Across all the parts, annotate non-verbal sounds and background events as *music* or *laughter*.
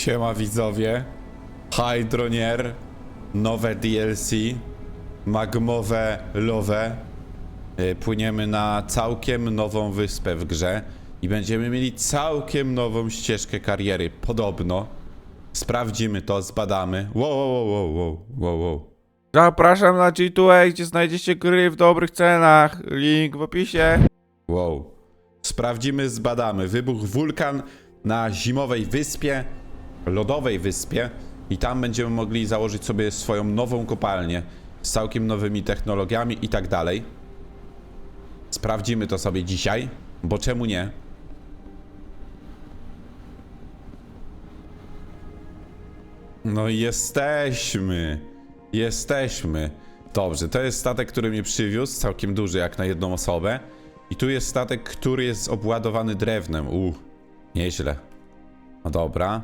Siema widzowie. Hydronier. Nowe DLC. Magmowe love. Y, Płyniemy na całkiem nową wyspę w grze. I będziemy mieli całkiem nową ścieżkę kariery. Podobno. Sprawdzimy to, zbadamy. Wow, wow, wow, wow, wow, wow. Zapraszam na G2A, gdzie znajdziecie gry w dobrych cenach. Link w opisie. Wow. Sprawdzimy, zbadamy. Wybuchł wulkan na zimowej wyspie, lodowej wyspie i tam będziemy mogli założyć sobie swoją nową kopalnię z całkiem nowymi technologiami i tak dalej. Sprawdzimy to sobie dzisiaj, bo czemu nie? No jesteśmy. Jesteśmy. Dobrze, to jest statek, który mnie przywiózł, całkiem duży jak na jedną osobę. I tu jest statek, który jest obładowany drewnem. U, nieźle. No dobra.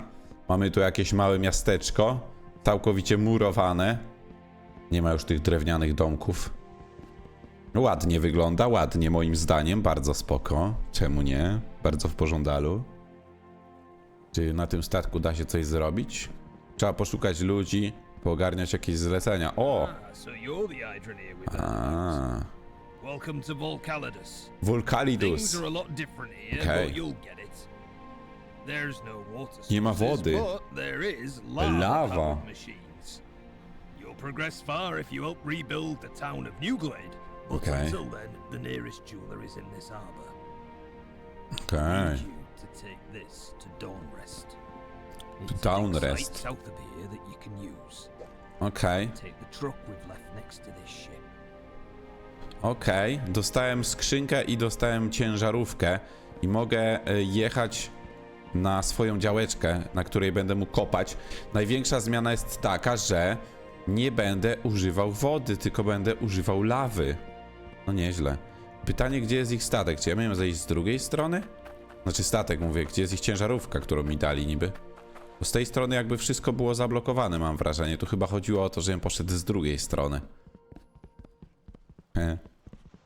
Mamy tu jakieś małe miasteczko, całkowicie murowane. Nie ma już tych drewnianych domków. Ładnie wygląda, ładnie moim zdaniem, bardzo spoko. Czemu nie? Bardzo w pożądalu. Czy na tym statku da się coś zrobić? Trzeba poszukać ludzi, poogarniać jakieś zlecenia. O! Ah, so you're the Hydroneer with that. A, Welcome to Volcalidus. Vulkalidus. Things are a lot different here, Okay. but you'll get it. No Nie ma wody. You'll progress far if you help rebuild the town of Newglade. But Okay. until then, the nearest jeweler is in this harbor. I need you to take this to Dawnrest. Dig Dawnrest. south of here that you can use. Okej. Take the truck we've left next to this ship. Okej, dostałem skrzynkę i dostałem ciężarówkę i mogę e, jechać na swoją działeczkę, na której będę mógł kopać. Największa zmiana jest taka, że nie będę używał wody, tylko będę używał lawy. No nieźle. Pytanie, gdzie jest ich statek? Czy ja miałem zejść z drugiej strony? Znaczy statek, mówię, gdzie jest ich ciężarówka, którą mi dali niby? Bo z tej strony jakby wszystko było zablokowane, mam wrażenie. Tu chyba chodziło o to, żebym poszedł z drugiej strony. He.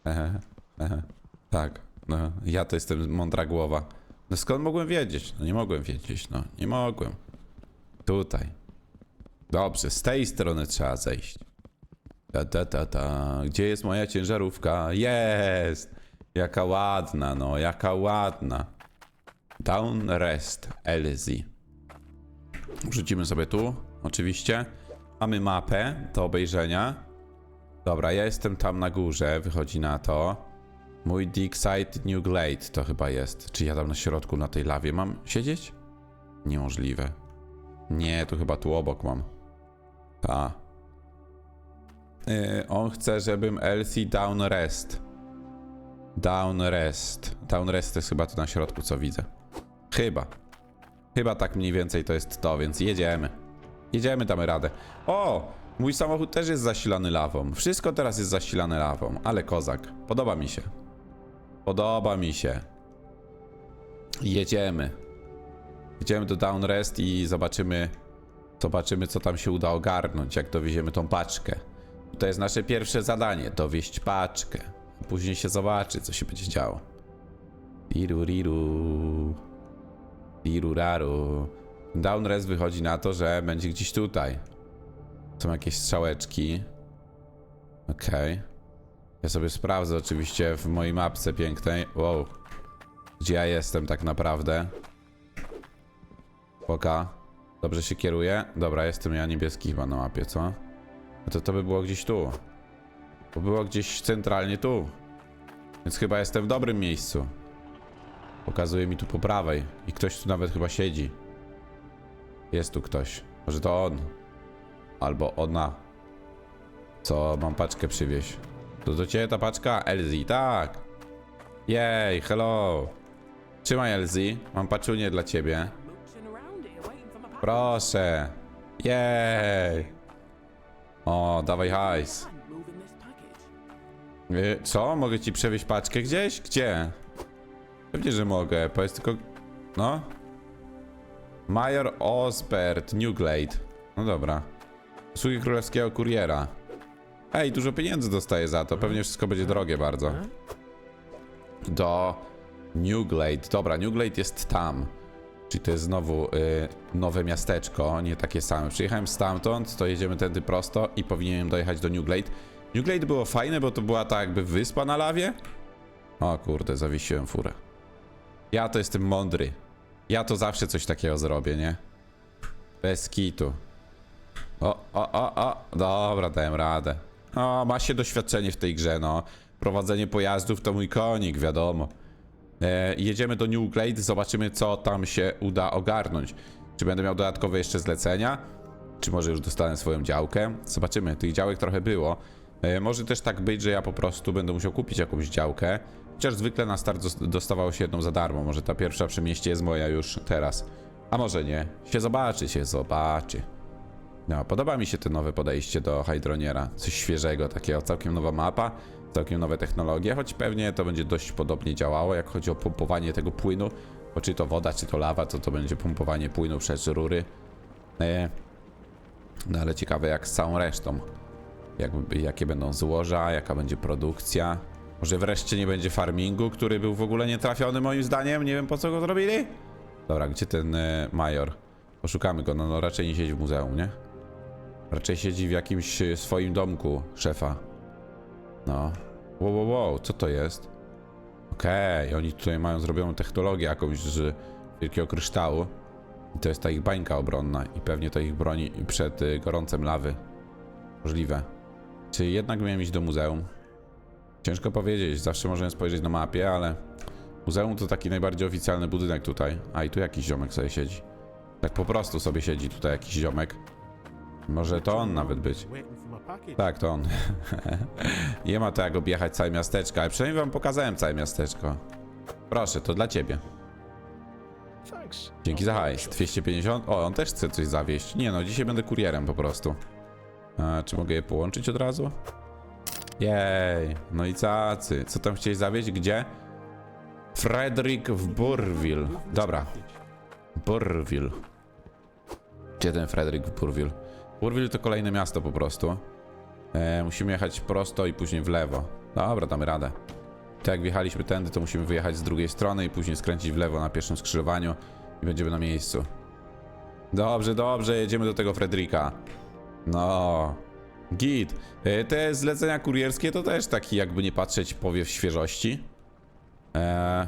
Ehe, ehe. Tak, no, ja to jestem mądra głowa. No skąd mogłem wiedzieć? No nie mogłem wiedzieć, no, nie mogłem. Tutaj. Dobrze, z tej strony trzeba zejść. Ta, ta, ta, ta. Gdzie jest moja ciężarówka? Jest! Jaka ładna, no, jaka ładna. Down rest, Elzy. Sobie tu, oczywiście. Mamy mapę do obejrzenia. Dobra, ja jestem tam na górze, wychodzi na to. Mój dig site New Glade to chyba jest. Czy ja tam na środku na tej lawie mam siedzieć? Niemożliwe. Nie, to chyba tu obok mam. Ta. Yy, on chce, żebym LC down rest. Down rest. Down rest to jest chyba tu na środku, co widzę. Chyba. Chyba tak mniej więcej to jest to, więc jedziemy. Jedziemy, damy radę. O! Mój samochód też jest zasilany lawą. Wszystko teraz jest zasilane lawą, ale kozak. Podoba mi się. Podoba mi się. Jedziemy. Jedziemy do Downrest i zobaczymy, zobaczymy co tam się uda ogarnąć, jak dowieziemy tą paczkę. To jest nasze pierwsze zadanie, dowieść paczkę. Później się zobaczy, co się będzie działo. Riru, riru. Riru, raru. Downrest wychodzi na to, że będzie gdzieś tutaj. Są jakieś strzałeczki. Okej. Ja sobie sprawdzę oczywiście w mojej mapce pięknej. Wow. Gdzie ja jestem tak naprawdę? Poka. Dobrze się kieruję? Dobra, jestem ja niebieski chyba na mapie, co? No to to by było gdzieś tu. Bo było gdzieś centralnie tu. Więc chyba jestem w dobrym miejscu. Pokazuje mi tu po prawej. I ktoś tu nawet chyba siedzi. Jest tu ktoś. Może to on. Albo ona. Co mam paczkę przywieźć? To do ciebie ta paczka? Elzy, tak. Jej, hello. Trzymaj Elzy, mam paczunię dla ciebie. Proszę. Jej. O, dawaj hajs. Y, Co? Mogę ci przewieźć paczkę gdzieś? Gdzie? Pewnie, że mogę. Powiedz tylko... No. Major Osbert, Newglade. No dobra. Usługi królewskiego kuriera. Ej, dużo pieniędzy dostaję za to. Pewnie wszystko będzie drogie bardzo. Do Newglade. Dobra, Newglade jest tam. Czyli to jest znowu y, nowe miasteczko, nie takie same. Przyjechałem stamtąd, to jedziemy tędy prosto i powinienem dojechać do Newglade. Newglade było fajne, bo to była ta jakby wyspa na lawie. O kurde, zawiesiłem furę. Ja to jestem mądry. Ja to zawsze coś takiego zrobię, nie? Bez kitu. O, o, o, o. Dobra, dałem radę. O, ma się doświadczenie w tej grze, no. Prowadzenie pojazdów to mój konik, wiadomo. E, jedziemy do New Glade, zobaczymy co tam się uda ogarnąć. Czy będę miał dodatkowe jeszcze zlecenia? Czy może już dostanę swoją działkę? Zobaczymy, tych działek trochę było. E, może też tak być, że ja po prostu będę musiał kupić jakąś działkę. Chociaż zwykle na start dos- dostawało się jedną za darmo. Może ta pierwsza przy mieście jest moja już teraz. A może nie. Się zobaczy, się zobaczy. No, podoba mi się to nowe podejście do Hydroniera. Coś świeżego, takiego całkiem nowa mapa, całkiem nowe technologie, choć pewnie to będzie dość podobnie działało, jak chodzi o pompowanie tego płynu. Bo czy to woda, czy to lawa, to to będzie pompowanie płynu przez rury. E, no ale ciekawe jak z całą resztą. Jakby, jakie będą złoża, jaka będzie produkcja. Może wreszcie nie będzie farmingu, który był w ogóle nietrafiony moim zdaniem. Nie wiem po co go zrobili. Dobra, gdzie ten e, major? Poszukamy go, no, no raczej nie siedzi w muzeum, nie? Raczej siedzi w jakimś swoim domku szefa. No. Wow, wow, wow, co to jest? Okej, oni tutaj mają zrobioną technologię jakąś z wielkiego kryształu. I to jest ta ich bańka obronna. I pewnie to ich broni przed y, gorącem lawy. Możliwe. Czy jednak miałem iść do muzeum? Ciężko powiedzieć, zawsze możemy spojrzeć na mapie, ale... Muzeum to taki najbardziej oficjalny budynek tutaj. A i tu jakiś ziomek sobie siedzi. Tak po prostu sobie siedzi tutaj jakiś ziomek. Może to on nawet być. Tak, to on. *laughs* Nie ma to jak objechać całe miasteczko, ale przynajmniej wam pokazałem całe miasteczko. Proszę, to dla ciebie. Dzięki za hajs. 250? O, on też chce coś zawieźć. Nie no, dzisiaj będę kurierem po prostu. A, czy mogę je połączyć od razu? Jej, no i cacy. Co tam chcieli zawieźć? Gdzie? Frederick w Burville. Dobra. Burville. Gdzie ten Frederick w Burville? Burville to kolejne miasto po prostu. E, musimy jechać prosto i później w lewo. Dobra, damy radę. Tak jak wjechaliśmy tędy, to musimy wyjechać z drugiej strony i później skręcić w lewo na pierwszym skrzyżowaniu i będziemy na miejscu. Dobrze, dobrze, jedziemy do tego Fredrika. No. Git. E, Te zlecenia kurierskie to też taki jakby nie patrzeć powiew świeżości. Eee,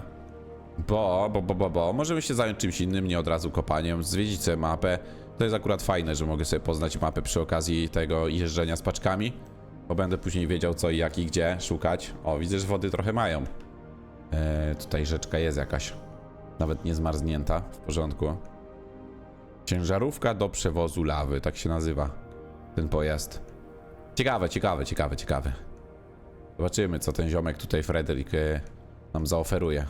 bo, bo, bo, bo, bo, możemy się zająć czymś innym, nie od razu kopaniem, zwiedzić sobie mapę. To jest akurat fajne, że mogę sobie poznać mapę przy okazji tego jeżdżenia z paczkami. Bo będę później wiedział co i jak i gdzie szukać. O, widzę, że wody trochę mają. Eee, tutaj rzeczka jest jakaś. Nawet nie zmarznięta, w porządku. Ciężarówka do przewozu lawy, tak się nazywa ten pojazd. Ciekawe, ciekawe, ciekawe, ciekawe. Zobaczymy, co ten ziomek tutaj, Frederick, e, nam zaoferuje.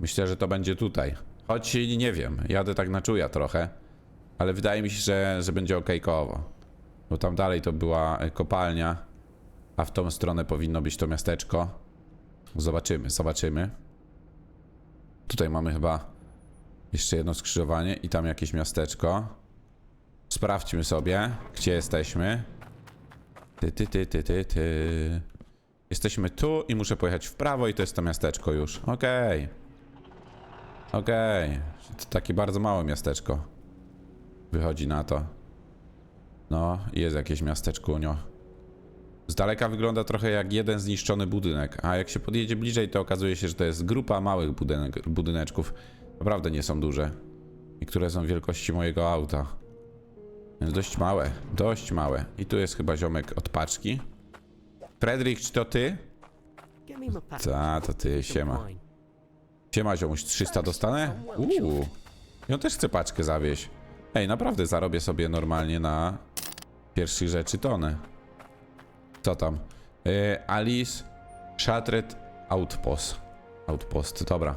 Myślę, że to będzie tutaj. Choć nie wiem, jadę tak na czuja trochę. Ale wydaje mi się, że, że będzie okejkowo. Bo tam dalej to była e, kopalnia. A w tą stronę powinno być to miasteczko. Zobaczymy, zobaczymy. Tutaj mamy chyba jeszcze jedno skrzyżowanie i tam jakieś miasteczko. Sprawdźmy sobie, gdzie jesteśmy. Ty, ty, ty, ty, ty, ty. Jesteśmy tu i muszę pojechać w prawo i to jest to miasteczko już. Okej. Okej. To takie bardzo małe miasteczko. Wychodzi na to. No, jest jakieś miasteczkunio. Z daleka wygląda trochę jak jeden zniszczony budynek, a jak się podjedzie bliżej, to okazuje się, że to jest grupa małych budynek, budyneczków. Naprawdę nie są duże. Niektóre są wielkości mojego auta. Więc dość małe, dość małe. I tu jest chyba ziomek od paczki. Fredrik, czy to ty? Ta, to ty, siema. Siema, ziomuś, 300 dostanę? Uuu. I on też chce paczkę zawieźć. Ej, naprawdę zarobię sobie normalnie na pierwszych rzeczy tonę. Co tam? E, Alice Shattered Outpost. Outpost, dobra.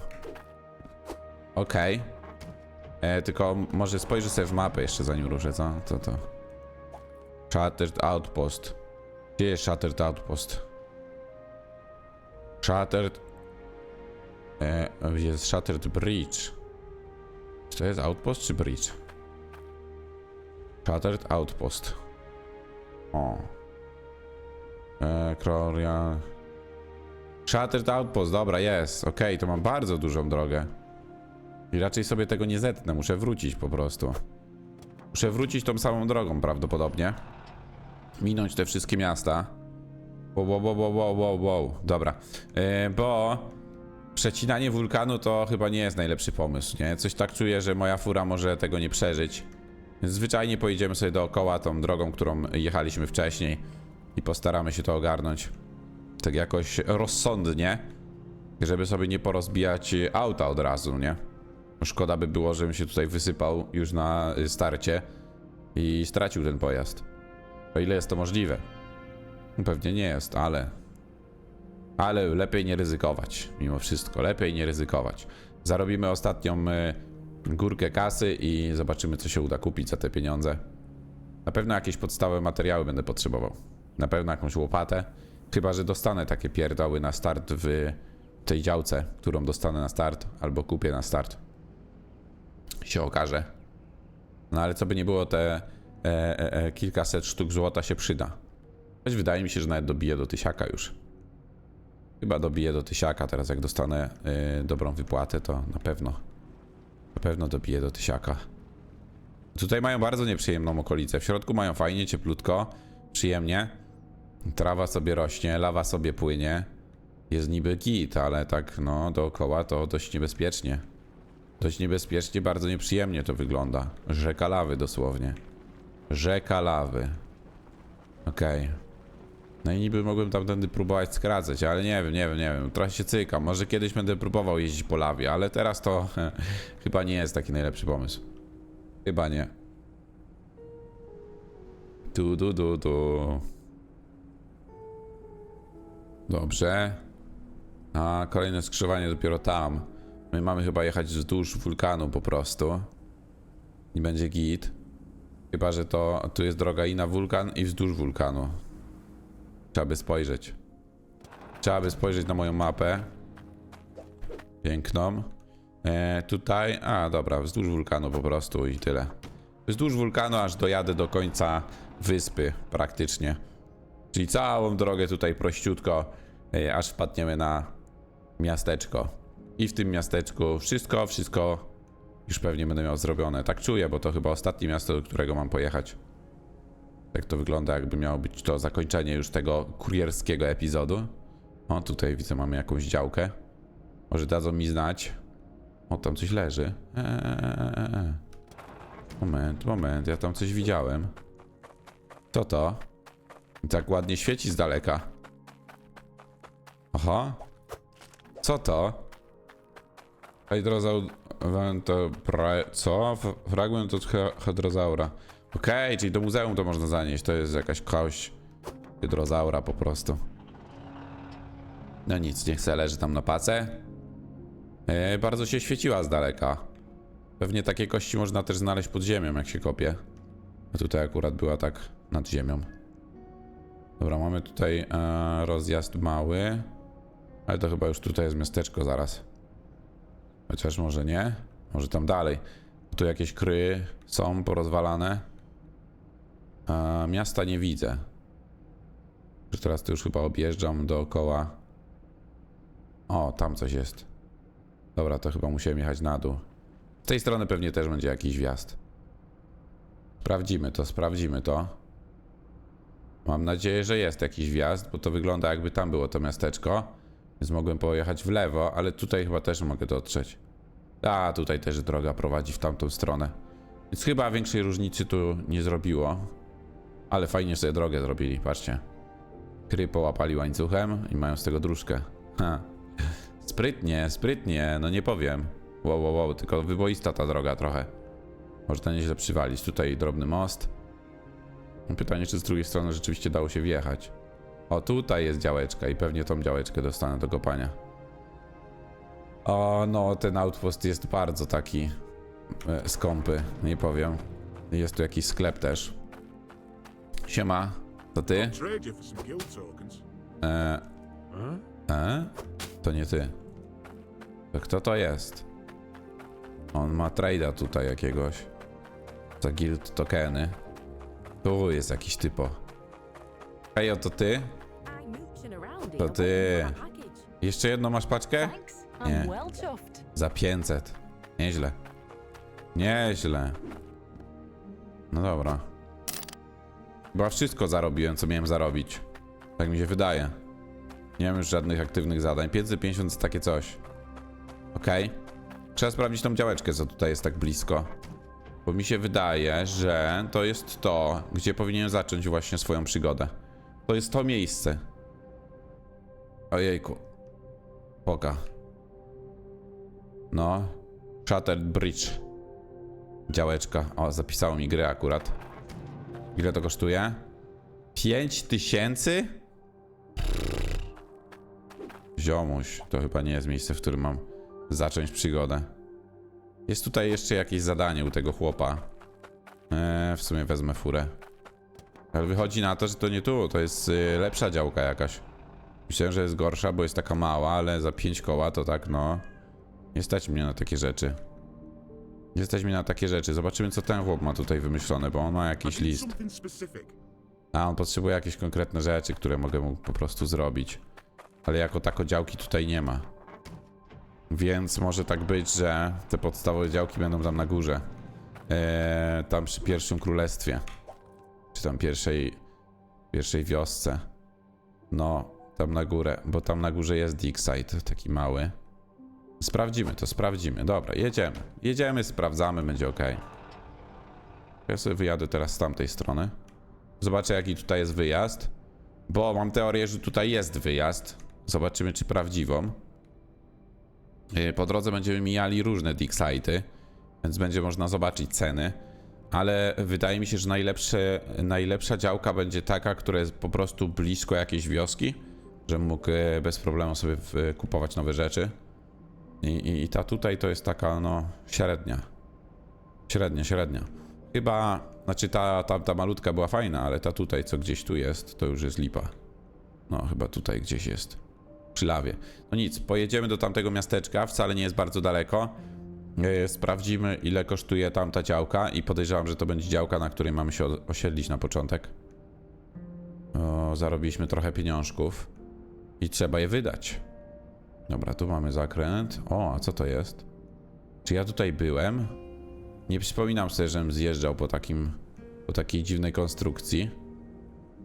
Okej. E, Tylko może spojrzę sobie w mapę jeszcze zanim ruszę, co? Co to? Shattered Outpost. Gdzie jest Shattered Outpost? Shattered E, jest Shattered Bridge. Czy to jest Outpost czy Bridge? Shattered Outpost. O. E, Kloria. Shattered Outpost, dobra, jest. Okej, to mam bardzo dużą drogę. I raczej sobie tego nie zetnę, muszę wrócić po prostu. Muszę wrócić tą samą drogą prawdopodobnie. Minąć te wszystkie miasta. Wow, wow, wow, wow, wow, wow. Dobra. Yy, bo przecinanie wulkanu to chyba nie jest najlepszy pomysł, nie? Coś tak czuję, że moja fura może tego nie przeżyć. Zwyczajnie pojedziemy sobie dookoła tą drogą, którą jechaliśmy wcześniej i postaramy się to ogarnąć tak jakoś rozsądnie, żeby sobie nie porozbijać auta od razu, nie? Szkoda by było, żebym się tutaj wysypał już na starcie i stracił ten pojazd. O ile jest to możliwe. Pewnie nie jest, ale. Ale lepiej nie ryzykować. Mimo wszystko, lepiej nie ryzykować. Zarobimy ostatnią y, górkę kasy i zobaczymy, co się uda kupić za te pieniądze. Na pewno jakieś podstawowe materiały będę potrzebował. Na pewno jakąś łopatę. Chyba, że dostanę takie pierdoły na start w tej działce, którą dostanę na start, albo kupię na start. Się okaże. No ale co by nie było, te e, e, e, kilkaset sztuk złota się przyda. Choć wydaje mi się, że nawet dobiję do tysiaka już. Chyba dobiję do tysiaka teraz, jak dostanę e, dobrą wypłatę, to na pewno. Na pewno dobiję do tysiaka. Tutaj mają bardzo nieprzyjemną okolicę. W środku mają fajnie, cieplutko, przyjemnie. Trawa sobie rośnie, lawa sobie płynie. Jest niby git, ale tak no dookoła to dość niebezpiecznie. Dość niebezpiecznie, bardzo nieprzyjemnie to wygląda. Rzeka lawy dosłownie. Rzeka lawy. Okej. No i niby mogłem tamtędy próbować skracać, ale nie wiem, nie wiem, nie wiem. Trochę się cykam. Może kiedyś będę próbował jeździć po lawie, ale teraz to *laughs* chyba nie jest taki najlepszy pomysł. Chyba nie. Tu, du, du, du. Dobrze. A kolejne skrzyżowanie dopiero tam. My mamy chyba jechać wzdłuż wulkanu po prostu. I będzie git. Chyba, że to tu jest droga i na wulkan, i wzdłuż wulkanu. Trzeba by spojrzeć. Trzeba by spojrzeć na moją mapę. Piękną. E, tutaj, a dobra, wzdłuż wulkanu po prostu i tyle. Wzdłuż wulkanu aż dojadę do końca wyspy praktycznie. Czyli całą drogę tutaj prościutko, e, aż wpadniemy na miasteczko. I w tym miasteczku wszystko, wszystko już pewnie będę miał zrobione. Tak czuję, bo to chyba ostatnie miasto, do którego mam pojechać. Tak to wygląda, jakby miało być to zakończenie już tego kurierskiego epizodu. O, tutaj widzę, mamy jakąś działkę. Może dadzą mi znać. O, tam coś leży. Eee. Moment, moment, ja tam coś widziałem. Co to? Tak ładnie świeci z daleka. Aha. Co to? Hydrozaur... Co? Fragment od hy- hydrozaura. Okej, czyli do muzeum to można zanieść. To jest jakaś kość hydrozaura po prostu. No nic, niech se leży tam na pace. E, bardzo się świeciła z daleka. Pewnie takie kości można też znaleźć pod ziemią, jak się kopie. A tutaj akurat była tak nad ziemią. Dobra, mamy tutaj e, rozjazd mały. Ale to chyba już tutaj jest miasteczko zaraz. Chociaż może nie. Może tam dalej. Tu jakieś kry są porozwalane. A miasta nie widzę. Teraz to już chyba objeżdżam dookoła. O, tam coś jest. Dobra, to chyba musiałem jechać na dół. Z tej strony pewnie też będzie jakiś wjazd. Sprawdzimy to, sprawdzimy to. Mam nadzieję, że jest jakiś wjazd, bo to wygląda jakby tam było to miasteczko. Więc mogłem pojechać w lewo, ale tutaj chyba też mogę dotrzeć. A, tutaj też droga prowadzi w tamtą stronę. Więc chyba większej różnicy tu nie zrobiło. Ale fajnie sobie drogę zrobili, patrzcie. Kry połapali łańcuchem i mają z tego dróżkę. Ha. Sprytnie, sprytnie, no nie powiem. Wow, wow, wow, tylko wyboista ta droga trochę. Można nieźle przywalić. Tutaj drobny most. Pytanie, czy z drugiej strony rzeczywiście dało się wjechać. O, tutaj jest działeczka i pewnie tą działeczkę dostanę do kopania. O, no, ten outpost jest bardzo taki e, skąpy, nie powiem. Jest tu jakiś sklep też. Siema, to ty? E, e? To nie ty. To kto to jest? On ma trade'a tutaj jakiegoś. Za guild tokeny. Tu jest jakiś typo. Hej, oto ty? To ty. Jeszcze jedną masz paczkę? Nie. Za 500. Nieźle. Nieźle. No dobra. Chyba wszystko zarobiłem, co miałem zarobić. Tak mi się wydaje. Nie mam już żadnych aktywnych zadań. 550 to takie coś. Okej. Trzeba sprawdzić tą działeczkę, co tutaj jest tak blisko. Bo mi się wydaje, że to jest to, gdzie powinienem zacząć właśnie swoją przygodę. To jest to miejsce. Ojejku. Poka. No. Shattered Bridge. Działeczka. O, zapisało mi gry akurat. Ile to kosztuje? 5 tysięcy? Ziomuś, to chyba nie jest miejsce, w którym mam zacząć przygodę. Jest tutaj jeszcze jakieś zadanie u tego chłopa. Eee, w sumie wezmę furę. Ale wychodzi na to, że to nie tu, to jest y, lepsza działka jakaś. Myślałem, że jest gorsza, bo jest taka mała, ale za 5 koła to tak, no. Nie stać mnie na takie rzeczy. Mnie na takie rzeczy. Zobaczymy, co ten chłop ma tutaj wymyślone, bo on ma jakiś list. A on potrzebuje jakieś konkretne rzeczy, które mogę mu po prostu zrobić. Ale jako tako działki tutaj nie ma. Więc może tak być, że te podstawowe działki będą tam na górze. Eee, tam przy pierwszym królestwie. Czy tam pierwszej, pierwszej wiosce. No, tam na górę, bo tam na górze jest Digsite, taki mały. Sprawdzimy to, sprawdzimy. Dobra, jedziemy. Jedziemy, sprawdzamy, będzie ok. Ja sobie wyjadę teraz z tamtej strony. Zobaczę, jaki tutaj jest wyjazd. Bo mam teorię, że tutaj jest wyjazd. Zobaczymy, czy prawdziwą. Yy, Po drodze będziemy mijali różne digsite'y, więc będzie można zobaczyć ceny. Ale wydaje mi się, że najlepsze, najlepsza działka będzie taka, która jest po prostu blisko jakiejś wioski, żebym mógł e, bez problemu sobie w- kupować nowe rzeczy. I, i, I ta tutaj to jest taka, no, średnia. Średnia, średnia. Chyba, znaczy ta, ta, ta malutka była fajna, ale ta tutaj, co gdzieś tu jest, to już jest lipa. No, chyba tutaj gdzieś jest. Przy lawie. No nic, pojedziemy do tamtego miasteczka, wcale nie jest bardzo daleko. E, Sprawdzimy, ile kosztuje tamta działka i podejrzewam, że to będzie działka, na której mamy się osiedlić na początek. O, zarobiliśmy trochę pieniążków i trzeba je wydać. Dobra, tu mamy zakręt. O, a co to jest? Czy ja tutaj byłem? Nie przypominam sobie, żebym zjeżdżał po takim, po takiej dziwnej konstrukcji.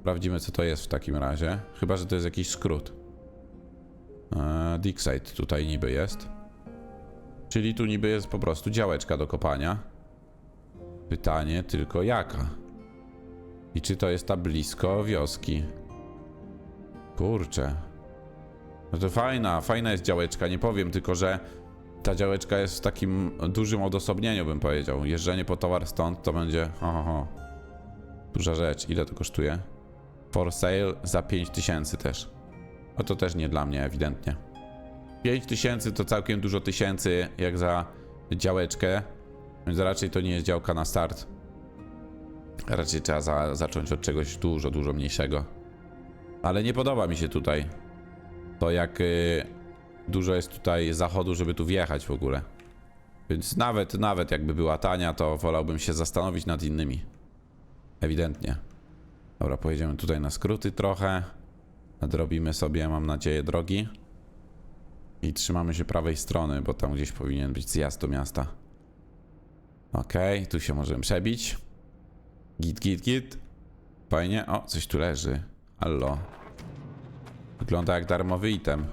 Sprawdzimy, co to jest w takim razie. Chyba, że to jest jakiś skrót. Eee, Digsite tutaj niby jest. Czyli tu niby jest po prostu działeczka do kopania. Pytanie tylko jaka? I czy to jest ta blisko wioski? Kurczę. No to fajna, fajna jest działeczka, nie powiem, tylko że ta działeczka jest w takim dużym odosobnieniu, bym powiedział. Jeżdżenie po towar stąd to będzie. Ho, ho. Duża rzecz. Ile to kosztuje? For sale za 5000 też. No to też nie dla mnie, ewidentnie. 5000 to całkiem dużo tysięcy, jak za działeczkę. Więc raczej to nie jest działka na start. Raczej trzeba za, zacząć od czegoś dużo, dużo mniejszego. Ale nie podoba mi się tutaj to, jak y, dużo jest tutaj zachodu, żeby tu wjechać w ogóle. Więc nawet, nawet jakby była tania, to wolałbym się zastanowić nad innymi. Ewidentnie. Dobra, pojedziemy tutaj na skróty trochę. Nadrobimy sobie, mam nadzieję, drogi. I trzymamy się prawej strony, bo tam gdzieś powinien być zjazd do miasta. Okej, tu się możemy przebić. Git, git, git. Fajnie. O, coś tu leży. Allo. Wygląda jak darmowy item.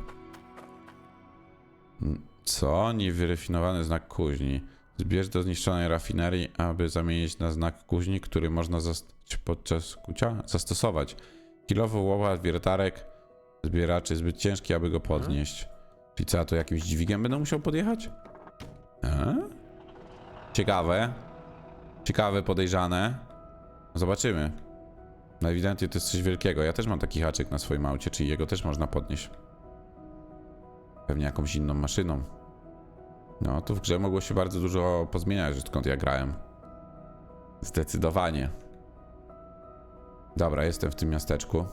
Co? Niewyrefinowany znak kuźni. Zbierz do zniszczonej rafinerii, aby zamienić na znak kuźni, który można zas- podczas kucia zastosować. Kilowy łopat, wiertarek, zbieraczy zbyt ciężki, aby go podnieść. Czyli co, to jakimś dźwigiem będę musiał podjechać? E? Ciekawe. Ciekawe, podejrzane. Zobaczymy. No ewidentnie to jest coś wielkiego. Ja też mam taki haczyk na swoim aucie, czyli jego też można podnieść. Pewnie jakąś inną maszyną. No, tu w grze mogło się bardzo dużo pozmieniać, odkąd ja grałem. Zdecydowanie. Dobra, jestem w tym miasteczku.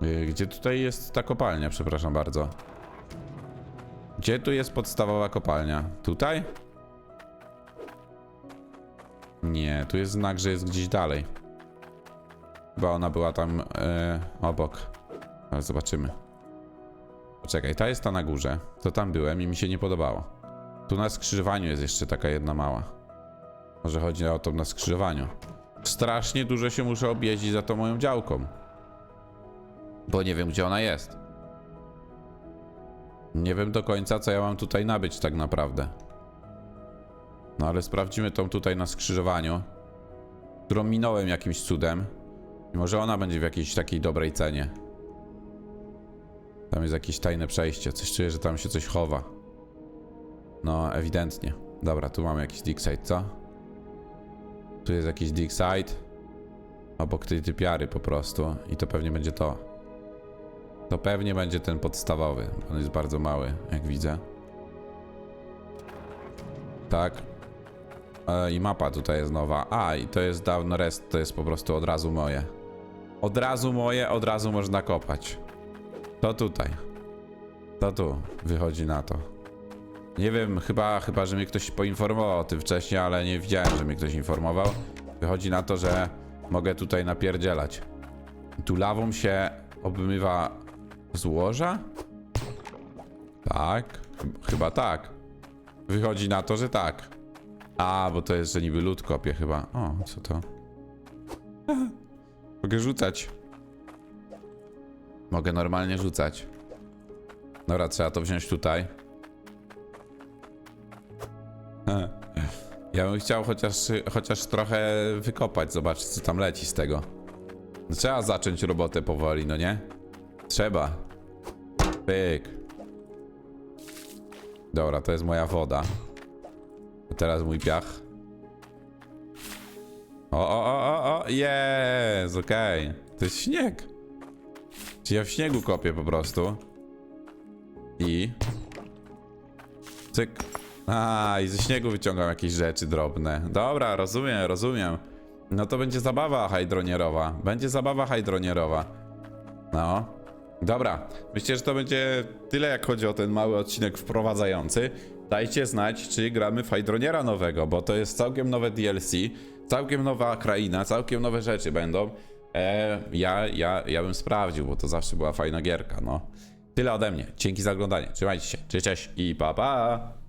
Yy, Gdzie tutaj jest ta kopalnia, przepraszam bardzo? Gdzie tu jest podstawowa kopalnia? Tutaj? Nie, tu jest znak, że jest gdzieś dalej. Chyba ona była tam e, obok. Ale zobaczymy. Poczekaj, ta jest ta na górze. To tam byłem i mi się nie podobało. Tu na skrzyżowaniu jest jeszcze taka jedna mała. Może chodzi o to na skrzyżowaniu. Strasznie dużo się muszę objeździć za tą moją działką. Bo nie wiem, gdzie ona jest. Nie wiem do końca, co ja mam tutaj nabyć tak naprawdę. No ale sprawdzimy tą tutaj na skrzyżowaniu, którą minąłem jakimś cudem. Może ona będzie w jakiejś takiej dobrej cenie. Tam jest jakieś tajne przejście. Coś czuję, że tam się coś chowa. No, ewidentnie. Dobra, tu mamy jakiś dig co? Tu jest jakiś dig. Obok tej typiary po prostu. I to pewnie będzie to. To pewnie będzie ten podstawowy. On jest bardzo mały, jak widzę. Tak. E, I mapa tutaj jest nowa. A, i to jest dawno rest, to jest po prostu od razu moje. Od razu moje, od razu można kopać. To tutaj. To tu wychodzi na to. Nie wiem, chyba, chyba, że mnie ktoś poinformował o tym wcześniej, ale nie widziałem, że mnie ktoś informował. Wychodzi na to, że mogę tutaj napierdzielać. Tu lawą się obmywa złoża? Tak, ch- chyba tak. Wychodzi na to, że tak. A, bo to jest, że niby lód kopie chyba. O, co to? Mogę rzucać. Mogę normalnie rzucać. Dobra, trzeba to wziąć tutaj. Ja bym chciał chociaż, chociaż trochę wykopać, zobaczyć co tam leci z tego. No, Trzeba zacząć robotę powoli, no nie? Trzeba. Pyk. Dobra, to jest moja woda. A teraz mój piach. O, o, o, o, o, jest, okej. To jest śnieg. Czy ja w śniegu kopię po prostu. I... Cyk. A, i ze śniegu wyciągam jakieś rzeczy drobne. Dobra, rozumiem, rozumiem. No to będzie zabawa hydronierowa. Będzie zabawa hydronierowa. No. Dobra, myślę, że to będzie tyle, jak chodzi o ten mały odcinek wprowadzający. Dajcie znać, czy gramy w Hydroniera nowego, bo to jest całkiem nowe DLC, całkiem nowa kraina, całkiem nowe rzeczy będą. E, ja, ja, ja bym sprawdził, bo to zawsze była fajna gierka, no. Tyle ode mnie. Dzięki za oglądanie. Trzymajcie się. Cześć, cześć i pa pa!